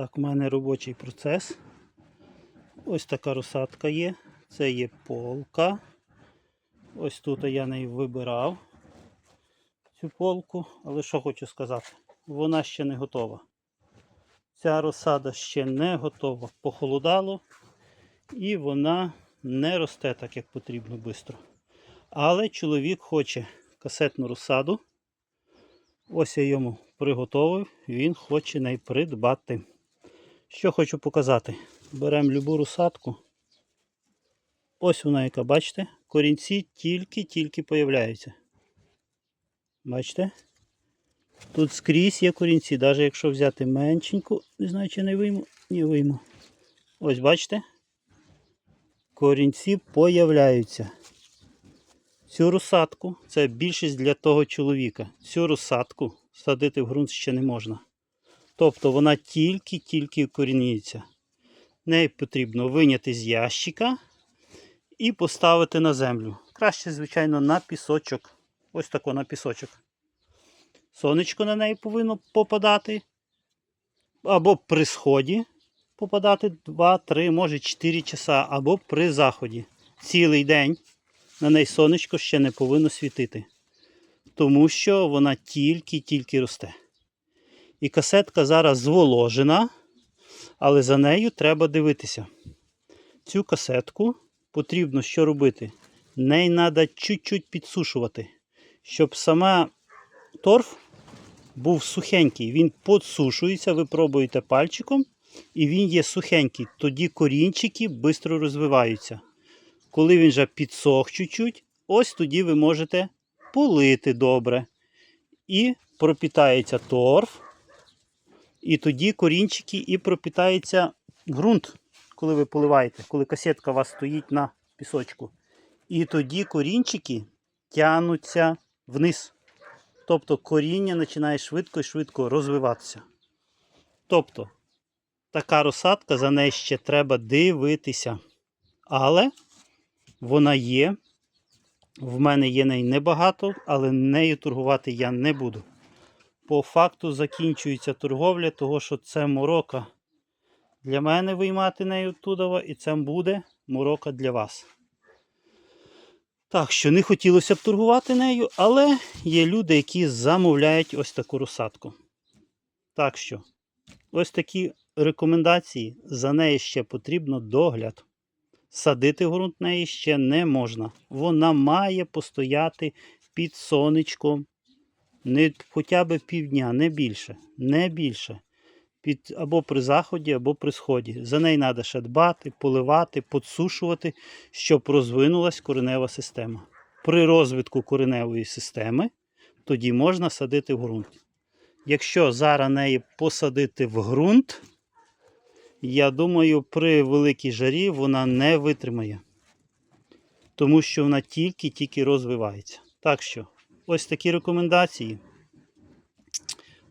Так, у мене робочий процес. Ось така розсадка є. Це є полка. Ось тут я неї вибирав цю полку. Але що хочу сказати? Вона ще не готова. Ця розсада ще не готова. Похолодало і вона не росте так, як потрібно швидко. Але чоловік хоче касетну розсаду. Ось я йому приготовив, він хоче неї придбати. Що хочу показати. Беремо любу розсадку. Ось вона, яка, бачите, корінці тільки-тільки появляються. Бачите? Тут скрізь є корінці, навіть якщо взяти меншеньку, не знаю, чи не вийму, не вийму. Ось бачите? Корінці появляються. Цю розсадку, це більшість для того чоловіка. Цю розсадку садити в ґрунт ще не можна. Тобто вона тільки-тільки корінюється. Неї потрібно виняти з ящика і поставити на землю. Краще, звичайно, на пісочок. Ось тако на пісочок. Сонечко на неї повинно попадати. Або при сході попадати 2-3, може 4 часа, або при заході. Цілий день на неї сонечко ще не повинно світити. Тому що вона тільки-тільки росте. І касетка зараз зволожена, але за нею треба дивитися. Цю касетку потрібно що робити? Неї треба чуть-чуть підсушувати, щоб сама торф був сухенький. Він подсушується, ви пробуєте пальчиком, і він є сухенький. Тоді корінчики швидко розвиваються. Коли він вже підсох чуть-чуть, ось тоді ви можете полити добре. І пропітається торф. І тоді корінчики і пропітається ґрунт, коли ви поливаєте, коли касетка у вас стоїть на пісочку. І тоді корінчики тягнуться вниз. Тобто коріння починає швидко і швидко розвиватися. Тобто, така розсадка, за нею ще треба дивитися. Але вона є. В мене є неї небагато, але нею торгувати я не буду. По факту закінчується торговля, того що це морока для мене виймати нею тудова, і це буде морока для вас. Так що не хотілося б торгувати нею, але є люди, які замовляють ось таку розсадку. Так що, ось такі рекомендації. За нею ще потрібно догляд. Садити ґрунт неї ще не можна. Вона має постояти під сонечком. Не хоча б півдня, не більше. Не більше. Під, або при заході, або при сході. За неї треба ще дбати, поливати, подсушувати, щоб розвинулась коренева система. При розвитку кореневої системи тоді можна садити в ґрунт. Якщо зараз неї посадити в ґрунт, я думаю, при великій жарі вона не витримає. Тому що вона тільки-тільки розвивається. Так що, ось такі рекомендації.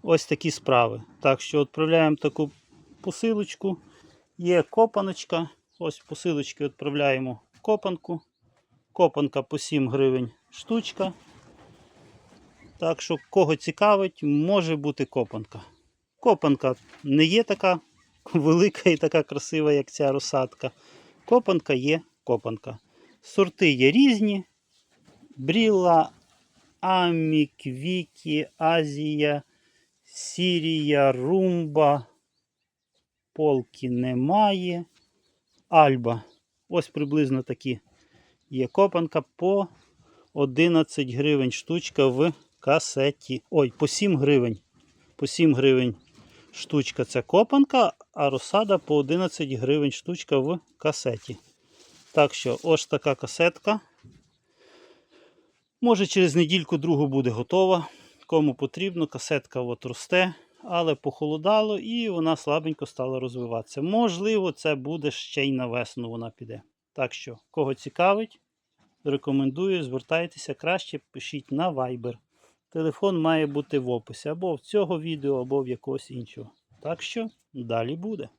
Ось такі справи. Так що відправляємо таку посилочку. Є копаночка. Ось посилочки відправляємо копанку. Копанка по 7 гривень штучка. Так що, кого цікавить, може бути копанка. Копанка не є така велика і така красива, як ця розсадка. Копанка є копанка. Сорти є різні. Брілла, Амі, Квікі, Азія, Сірія, Румба. Полки немає. Альба. Ось приблизно такі є копанка по 11 гривень штучка в касеті. Ой, по 7 гривень. По 7 гривень штучка це копанка, а розсада по 11 гривень штучка в касеті. Так що, ось така касетка. Може через недільку другу буде готова. Кому потрібно, касетка от росте, але похолодало і вона слабенько стала розвиватися. Можливо, це буде ще й на весну вона піде. Так що, кого цікавить, рекомендую, звертайтеся краще, пишіть на Viber. Телефон має бути в описі або в цього відео, або в якогось іншого. Так що далі буде.